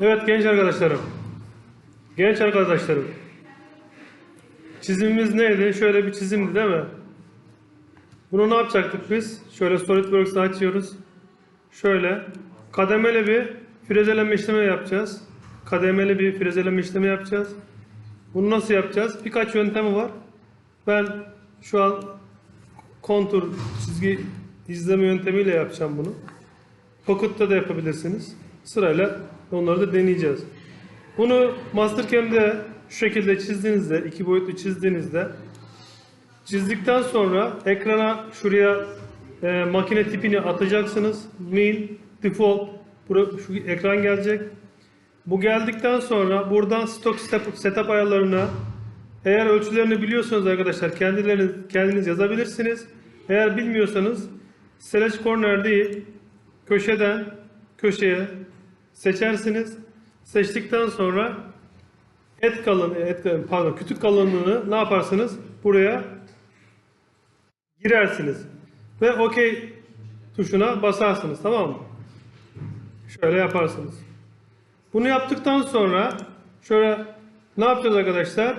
Evet genç arkadaşlarım. Genç arkadaşlarım. Çizimimiz neydi? Şöyle bir çizimdi değil mi? Bunu ne yapacaktık biz? Şöyle SolidWorks'ı açıyoruz. Şöyle kademeli bir frezeleme işlemi yapacağız. Kademeli bir frezeleme işlemi yapacağız. Bunu nasıl yapacağız? Birkaç yöntemi var. Ben şu an kontur çizgi izleme yöntemiyle yapacağım bunu. Pocket'ta da yapabilirsiniz. Sırayla onları da deneyeceğiz. Bunu Mastercam'de şu şekilde çizdiğinizde, iki boyutlu çizdiğinizde çizdikten sonra ekrana şuraya e, makine tipini atacaksınız. Min, default, bura, şu ekran gelecek. Bu geldikten sonra buradan stock step- setup ayarlarına eğer ölçülerini biliyorsanız arkadaşlar kendileriniz kendiniz yazabilirsiniz. Eğer bilmiyorsanız select corner değil köşeden köşeye seçersiniz. Seçtikten sonra et kalın et pardon kütük kalınlığını ne yaparsınız? Buraya girersiniz ve OK tuşuna basarsınız tamam mı? Şöyle yaparsınız. Bunu yaptıktan sonra şöyle ne yapacağız arkadaşlar?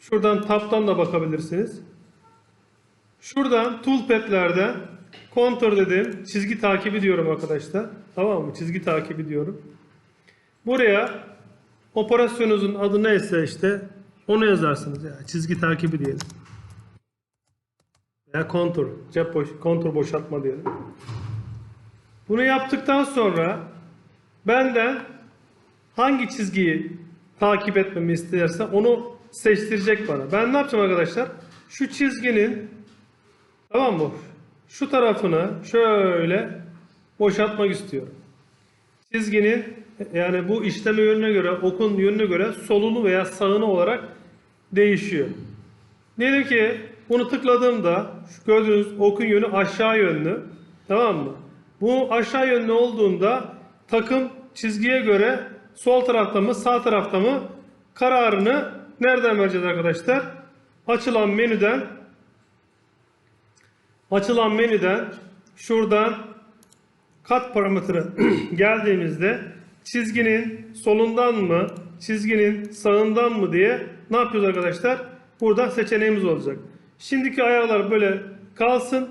Şuradan tab'tan da bakabilirsiniz. Şuradan toolpad'lerden contour dedim. Çizgi takibi diyorum arkadaşlar. Tamam mı? Çizgi takibi diyorum. Buraya operasyonunuzun adı neyse işte onu yazarsınız. Ya, çizgi takibi diyelim. Veya kontur. Cep boş, kontur boşaltma diyelim. Bunu yaptıktan sonra benden hangi çizgiyi takip etmemi isterse onu seçtirecek bana. Ben ne yapacağım arkadaşlar? Şu çizginin tamam mı? Şu tarafını şöyle boşaltmak istiyorum. Çizginin yani bu işleme yönüne göre, okun yönüne göre solunu veya sağını olarak değişiyor. Diyelim ki bunu tıkladığımda gördüğünüz okun yönü aşağı yönlü. Tamam mı? Bu aşağı yönlü olduğunda takım çizgiye göre sol tarafta mı sağ tarafta mı kararını nereden vereceğiz arkadaşlar? Açılan menüden açılan menüden şuradan kat parametre geldiğimizde çizginin solundan mı çizginin sağından mı diye ne yapıyoruz arkadaşlar? Burada seçeneğimiz olacak. Şimdiki ayarlar böyle kalsın.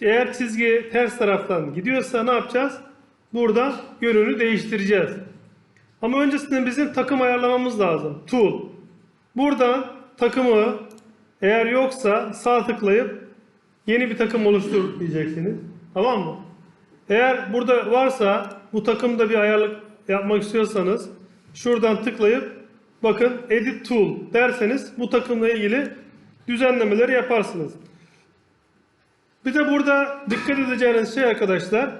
Eğer çizgi ters taraftan gidiyorsa ne yapacağız? Burada yönünü değiştireceğiz. Ama öncesinde bizim takım ayarlamamız lazım. Tool. Buradan takımı eğer yoksa sağ tıklayıp yeni bir takım oluştur diyeceksiniz. Tamam mı? Eğer burada varsa bu takımda bir ayarlık yapmak istiyorsanız şuradan tıklayıp bakın edit tool derseniz bu takımla ilgili düzenlemeleri yaparsınız. Bir de burada dikkat edeceğiniz şey arkadaşlar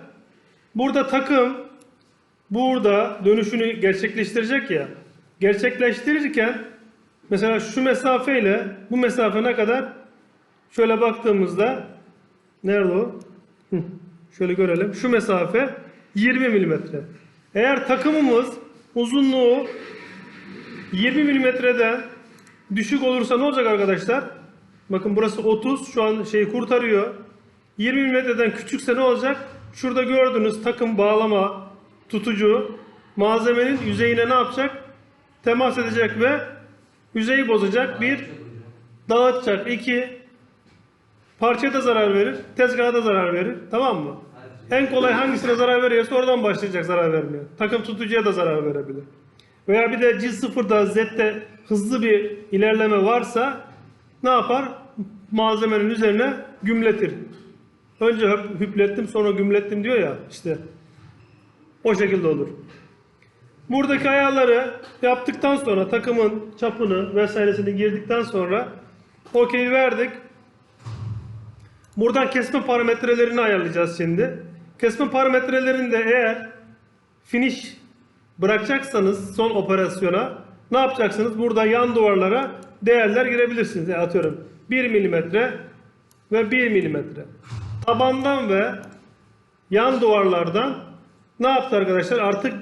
burada takım burada dönüşünü gerçekleştirecek ya gerçekleştirirken mesela şu mesafeyle bu mesafe ne kadar şöyle baktığımızda nerede o? Şöyle görelim. Şu mesafe 20 milimetre. Eğer takımımız uzunluğu 20 milimetreden düşük olursa ne olacak arkadaşlar? Bakın burası 30 şu an şey kurtarıyor. 20 milimetreden küçükse ne olacak? Şurada gördüğünüz takım bağlama tutucu malzemenin yüzeyine ne yapacak? Temas edecek ve yüzeyi bozacak. Bir dağıtacak. iki parçaya da zarar verir. Tezgaha da zarar verir. Tamam mı? En kolay hangisine zarar veriyorsa oradan başlayacak zarar vermeye. Takım tutucuya da zarar verebilir. Veya bir de C0'da Z'de hızlı bir ilerleme varsa ne yapar? Malzemenin üzerine gümletir. Önce hüp- hüplettim sonra gümlettim diyor ya işte. O şekilde olur. Buradaki ayarları yaptıktan sonra takımın çapını vesairesini girdikten sonra OK verdik. Buradan kesme parametrelerini ayarlayacağız şimdi. Kesme parametrelerinde eğer finish bırakacaksanız son operasyona ne yapacaksınız? Burada yan duvarlara değerler girebilirsiniz. Yani atıyorum 1 milimetre ve 1 milimetre. Tabandan ve yan duvarlardan ne yaptı arkadaşlar? Artık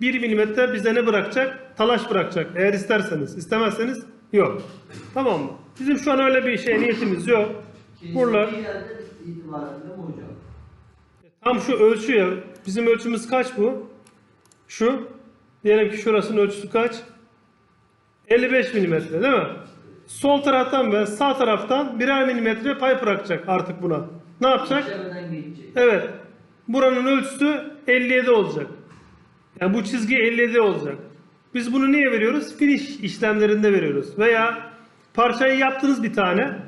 1 milimetre bize ne bırakacak? Talaş bırakacak. Eğer isterseniz. istemezseniz yok. Tamam mı? Bizim şu an öyle bir şey niyetimiz yok. Buralar? Tam şu ölçü ya. Bizim ölçümüz kaç bu? Şu. Diyelim ki şurasının ölçüsü kaç? 55 milimetre değil mi? Sol taraftan ve sağ taraftan birer milimetre pay bırakacak artık buna. Ne yapacak? Evet. Buranın ölçüsü 57 olacak. Yani bu çizgi 57 olacak. Biz bunu niye veriyoruz? Finish işlemlerinde veriyoruz. Veya parçayı yaptınız bir tane.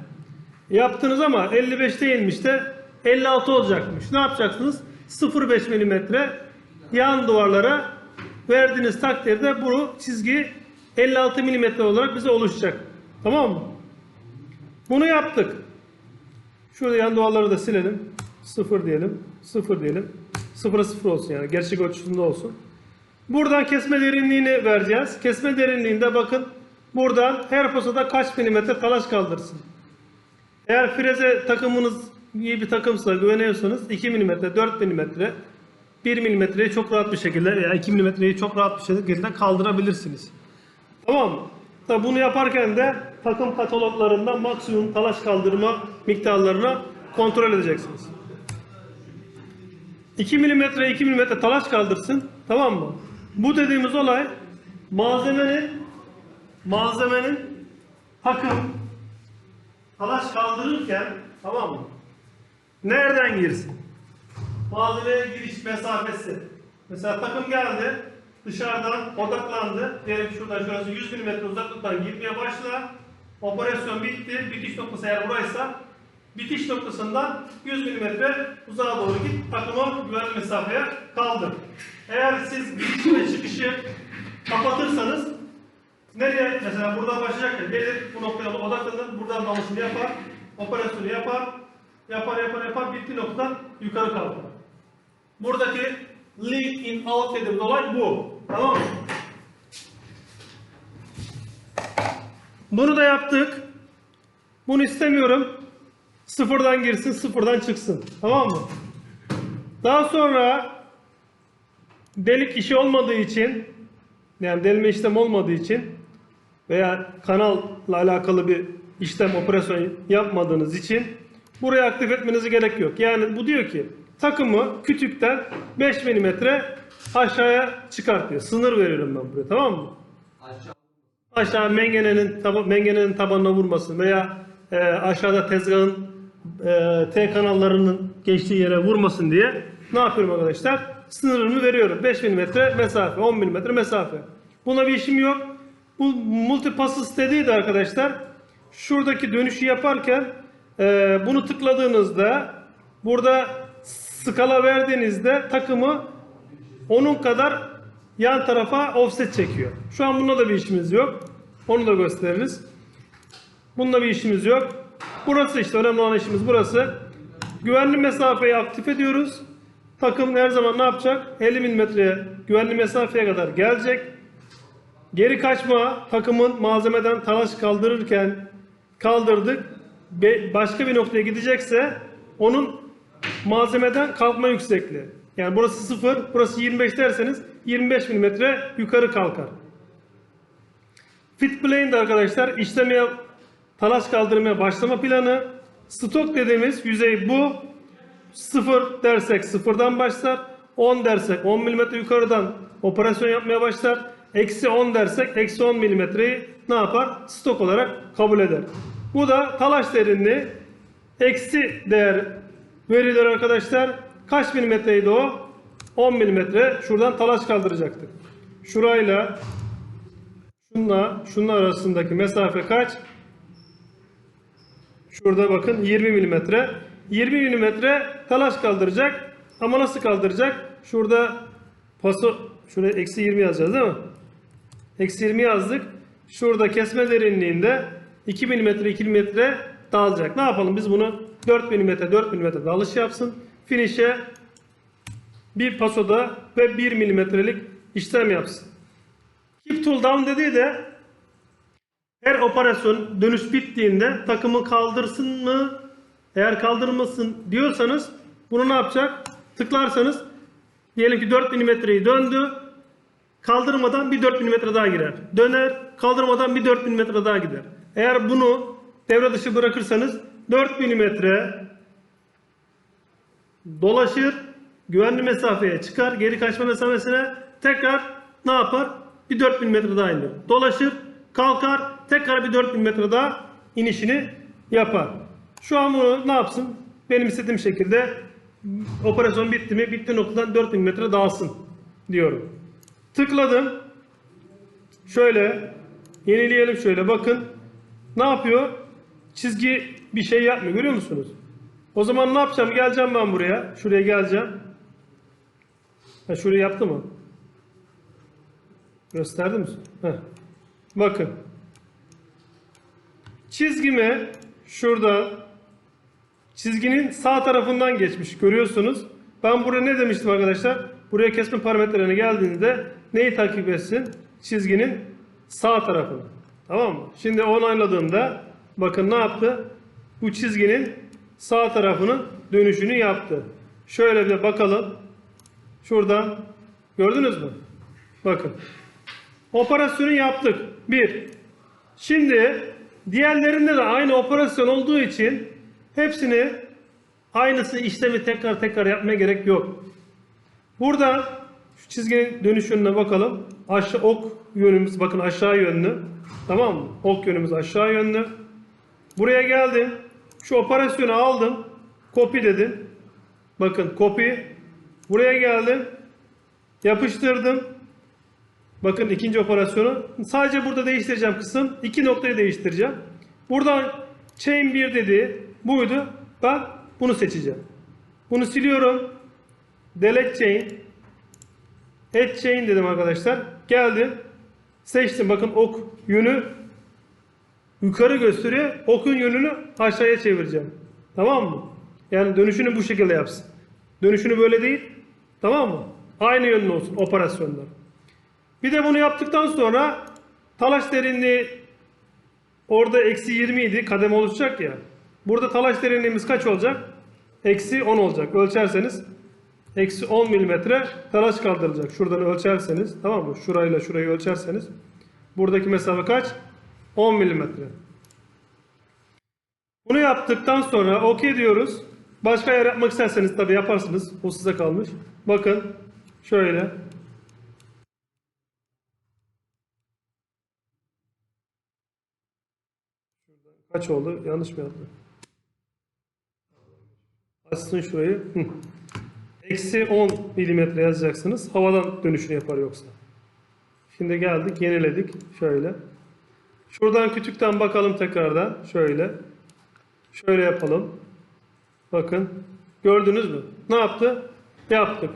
Yaptınız ama 55 değilmiş de 56 olacakmış. Ne yapacaksınız? 0.5 milimetre yan duvarlara verdiğiniz takdirde bu çizgi 56 milimetre olarak bize oluşacak. Tamam mı? Bunu yaptık. Şurada yan duvarları da silelim. 0 diyelim. 0 diyelim. 0'a 0 olsun yani. Gerçek ölçüsünde olsun. Buradan kesme derinliğini vereceğiz. Kesme derinliğinde bakın buradan her posada kaç milimetre talaş kaldırsın. Eğer freze takımınız iyi bir takımsa güveniyorsanız 2 milimetre, 4 milimetre, 1 milimetreyi çok rahat bir şekilde veya 2 milimetreyi çok rahat bir şekilde kaldırabilirsiniz. Tamam mı? Tabi bunu yaparken de takım kataloglarında maksimum talaş kaldırma miktarlarına kontrol edeceksiniz. 2 milimetre 2 milimetre talaş kaldırsın. Tamam mı? Bu dediğimiz olay malzemenin malzemenin takım talaş kaldırırken tamam mı? Nereden girsin? Malzemeye giriş mesafesi. Mesela takım geldi. Dışarıdan odaklandı. Diyelim şuradan şurası 100 mm uzaklıktan girmeye başla. Operasyon bitti. Bitiş noktası eğer buraysa bitiş noktasından 100 mm uzağa doğru git. Takımı güvenli mesafeye kaldır. Eğer siz girişi ve çıkışı kapatırsanız nereye mesela buradan başlayacak ya gelir bu noktaya odaklanır. Buradan dalışını yapar. Operasyonu yapar. Yapar yapar yapar. Bitti noktadan yukarı kalkar. Buradaki link in out dediğimiz olay bu. Tamam mı? Bunu da yaptık. Bunu istemiyorum. Sıfırdan girsin, sıfırdan çıksın. Tamam mı? Daha sonra delik işi olmadığı için yani delme işlem olmadığı için veya kanalla alakalı bir işlem operasyon yapmadığınız için burayı aktif etmenize gerek yok. Yani bu diyor ki takımı kütükten 5 mm aşağıya çıkartıyor. Sınır veriyorum ben buraya tamam mı? Aşağı. Aşağı mengenenin, taba, mengenenin tabanına vurmasın veya e, aşağıda tezgahın e, T kanallarının geçtiği yere vurmasın diye ne yapıyorum arkadaşlar? Sınırımı veriyorum. 5 mm mesafe, 10 mm mesafe. Buna bir işim yok. Bu multipasses dediği de arkadaşlar şuradaki dönüşü yaparken e, bunu tıkladığınızda burada skala verdiğinizde takımı onun kadar yan tarafa offset çekiyor. Şu an bununla da bir işimiz yok. Onu da gösteririz. Bununla bir işimiz yok. Burası işte önemli olan işimiz burası. Güvenli mesafeyi aktif ediyoruz. Takım her zaman ne yapacak? 50 milimetreye güvenli mesafeye kadar gelecek. Geri kaçma takımın malzemeden talaş kaldırırken kaldırdık. Be- başka bir noktaya gidecekse onun malzemeden kalkma yüksekliği. Yani burası 0, burası 25 derseniz 25 mm yukarı kalkar. Fit plane de arkadaşlar işlemeye talaş kaldırmaya başlama planı. Stok dediğimiz yüzey bu. 0 dersek 0'dan başlar. 10 dersek 10 mm yukarıdan operasyon yapmaya başlar. Eksi 10 dersek eksi 10 milimetreyi ne yapar? Stok olarak kabul eder. Bu da talaş derinliği eksi değer verilir arkadaşlar. Kaç milimetreydi o? 10 milimetre. Şuradan talaş kaldıracaktık. Şurayla şunla şunun arasındaki mesafe kaç? Şurada bakın 20 milimetre. 20 milimetre talaş kaldıracak. Ama nasıl kaldıracak? Şurada paso şuraya eksi 20 yazacağız değil mi? Eksi 20 yazdık. Şurada kesme derinliğinde 2 milimetre 2 milimetre dağılacak. Ne yapalım biz bunu 4 milimetre 4 milimetre dalış yapsın. Finish'e bir pasoda ve 1 milimetrelik işlem yapsın. Keep tool down dediği de her operasyon dönüş bittiğinde takımı kaldırsın mı? Eğer kaldırmasın diyorsanız bunu ne yapacak? Tıklarsanız diyelim ki 4 milimetreyi döndü. Kaldırmadan bir 4 milimetre daha girer. Döner. Kaldırmadan bir 4 milimetre daha gider. Eğer bunu devre dışı bırakırsanız 4 milimetre dolaşır. Güvenli mesafeye çıkar. Geri kaçma mesafesine tekrar ne yapar? Bir 4000 metre daha iner. Dolaşır, kalkar, tekrar bir 4000 metre daha inişini yapar. Şu an bunu ne yapsın? Benim istediğim şekilde operasyon bitti mi? Bitti noktadan 4000 metre dağılsın diyorum. Tıkladım. Şöyle yenileyelim şöyle bakın. Ne yapıyor? Çizgi bir şey yapmıyor görüyor musunuz? O zaman ne yapacağım? Geleceğim ben buraya. Şuraya geleceğim. Ha, şurayı yaptı mı? Gösterdi mi? Heh. Bakın. Çizgimi şurada çizginin sağ tarafından geçmiş. Görüyorsunuz. Ben buraya ne demiştim arkadaşlar? Buraya kesme parametrelerine geldiğinde neyi takip etsin? Çizginin sağ tarafını. Tamam mı? Şimdi onayladığımda bakın ne yaptı? Bu çizginin sağ tarafının dönüşünü yaptı. Şöyle bir bakalım. Şuradan gördünüz mü? Bakın. Operasyonu yaptık. Bir. Şimdi diğerlerinde de aynı operasyon olduğu için hepsini aynısı işlemi tekrar tekrar yapmaya gerek yok. Burada şu çizginin dönüş yönüne bakalım. Aşağı ok yönümüz bakın aşağı yönlü. Tamam mı? Ok yönümüz aşağı yönlü. Buraya geldim. Şu operasyonu aldım. Copy dedim. Bakın copy. Buraya geldim. Yapıştırdım. Bakın ikinci operasyonu. Sadece burada değiştireceğim kısım. iki noktayı değiştireceğim. Buradan chain 1 dedi. Buydu. Ben bunu seçeceğim. Bunu siliyorum. Delete chain. Add chain dedim arkadaşlar. Geldim. Seçtim. Bakın ok yönü yukarı gösteriyor. Okun yönünü aşağıya çevireceğim. Tamam mı? Yani dönüşünü bu şekilde yapsın. Dönüşünü böyle değil. Tamam mı? Aynı yönlü olsun operasyonda. Bir de bunu yaptıktan sonra talaş derinliği orada eksi 20 idi. Kademe oluşacak ya. Burada talaş derinliğimiz kaç olacak? Eksi 10 olacak. Ölçerseniz eksi 10 milimetre talaş kaldırılacak. Şuradan ölçerseniz tamam mı? Şurayla şurayı ölçerseniz buradaki mesafe kaç? 10 milimetre. Bunu yaptıktan sonra OK diyoruz. Başka yer yapmak isterseniz tabi yaparsınız. O size kalmış. Bakın şöyle. Kaç oldu? Yanlış mı yaptım? Açsın şurayı. Eksi 10 milimetre yazacaksınız. Havadan dönüşünü yapar yoksa. Şimdi geldik, yeniledik. Şöyle. Şuradan küçükten bakalım tekrardan. Şöyle. Şöyle yapalım. Bakın. Gördünüz mü? Ne yaptı? Yaptık.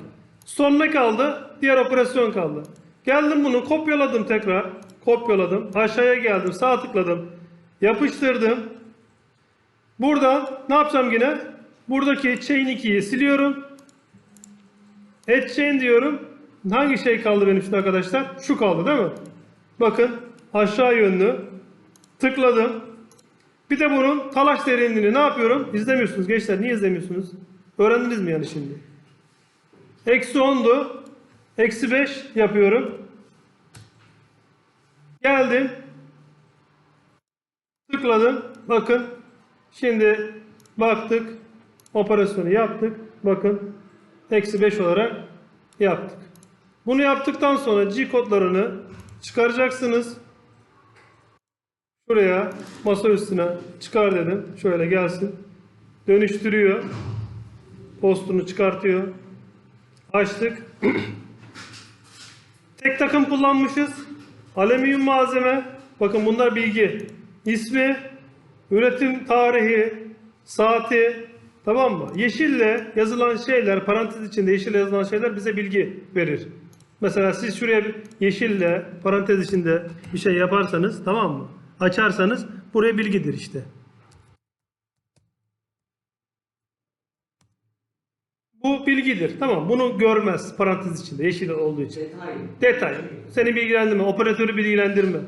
Son ne kaldı? Diğer operasyon kaldı. Geldim bunu kopyaladım tekrar. Kopyaladım. Aşağıya geldim. Sağ tıkladım. Yapıştırdım. Buradan ne yapacağım yine? Buradaki chain 2'yi siliyorum. Add chain diyorum. Hangi şey kaldı benim şimdi arkadaşlar? Şu kaldı değil mi? Bakın aşağı yönlü. Tıkladım. Bir de bunun talaş derinliğini ne yapıyorum? İzlemiyorsunuz gençler. Niye izlemiyorsunuz? Öğrendiniz mi yani şimdi? Eksi 10'du. Eksi 5 yapıyorum. Geldim. Tıkladım. Bakın. Şimdi baktık. Operasyonu yaptık. Bakın. Eksi 5 olarak yaptık. Bunu yaptıktan sonra G kodlarını çıkaracaksınız. Şuraya masa üstüne çıkar dedim. Şöyle gelsin. Dönüştürüyor. Postunu çıkartıyor. Açtık. Tek takım kullanmışız. Alüminyum malzeme. Bakın bunlar bilgi. İsmi, üretim tarihi, saati, tamam mı? Yeşille yazılan şeyler, parantez içinde yeşille yazılan şeyler bize bilgi verir. Mesela siz şuraya yeşille parantez içinde bir şey yaparsanız, tamam mı? Açarsanız buraya bilgidir işte. Bu bilgidir. Tamam. Bunu görmez parantez içinde yeşil olduğu için. Detay. Detay. Seni bilgilendirme. Operatörü bilgilendirme.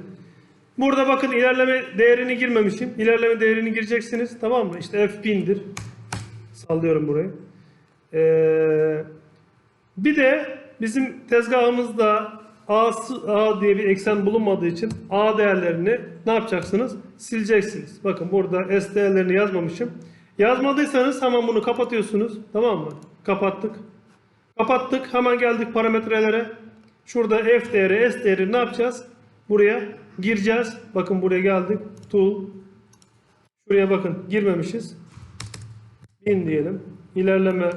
Burada bakın ilerleme değerini girmemişim. İlerleme değerini gireceksiniz. Tamam mı? İşte F pin'dir. Sallıyorum burayı. Ee, bir de bizim tezgahımızda A, A diye bir eksen bulunmadığı için A değerlerini ne yapacaksınız? Sileceksiniz. Bakın burada S değerlerini yazmamışım. Yazmadıysanız hemen bunu kapatıyorsunuz. Tamam mı? Kapattık. Kapattık. Hemen geldik parametrelere. Şurada F değeri, S değeri ne yapacağız? Buraya gireceğiz. Bakın buraya geldik. Tool. Şuraya bakın girmemişiz. 1000 diyelim. İlerleme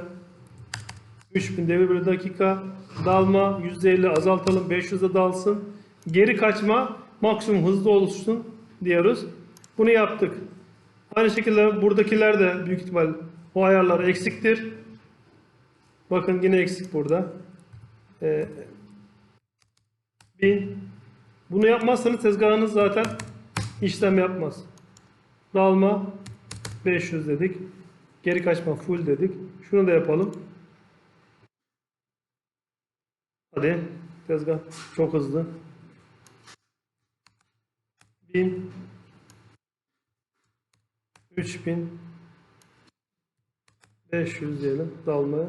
3000 devir bölü dakika. Dalma %50 azaltalım. 500'e dalsın. Geri kaçma maksimum hızlı oluşsun diyoruz. Bunu yaptık. Aynı şekilde buradakiler de büyük ihtimal o ayarlar eksiktir. Bakın yine eksik burada. Ee, 1000 bunu yapmazsanız tezgahınız zaten işlem yapmaz. Dalma 500 dedik. Geri kaçma full dedik. Şunu da yapalım. Hadi tezgah çok hızlı. 1000 3000 500 diyelim dalmaya.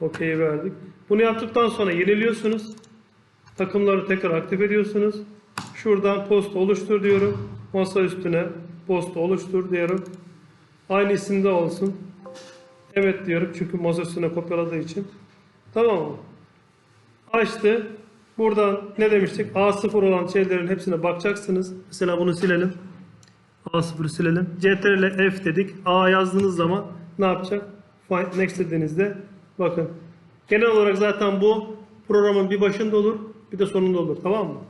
Okey verdik. Bunu yaptıktan sonra yeniliyorsunuz. Takımları tekrar aktif ediyorsunuz. Şuradan post oluştur diyorum. Masa üstüne post oluştur diyorum. Aynı isimde olsun. Evet diyorum çünkü masa üstüne kopyaladığı için. Tamam mı? Açtı. Buradan ne demiştik? A0 olan şeylerin hepsine bakacaksınız. Mesela bunu silelim. A0'ı silelim. CTRL F dedik. A yazdığınız zaman ne yapacak? Find next dediğinizde bakın. Genel olarak zaten bu programın bir başında olur, bir de sonunda olur. Tamam mı?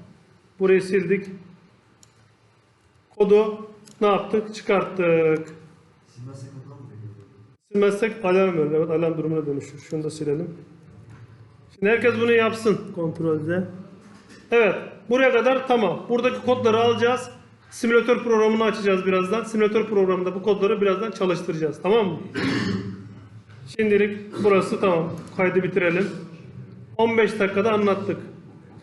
Burayı sildik. Kodu ne yaptık? Çıkarttık. Veriyor? Silmezsek alarm verir. Evet alarm durumuna dönüşür. Şunu da silelim. Şimdi herkes bunu yapsın. Kontrolde. Evet. Buraya kadar tamam. Buradaki kodları alacağız. Simülatör programını açacağız birazdan. Simülatör programında bu kodları birazdan çalıştıracağız. Tamam mı? Şimdilik burası tamam. Kaydı bitirelim. 15 dakikada anlattık.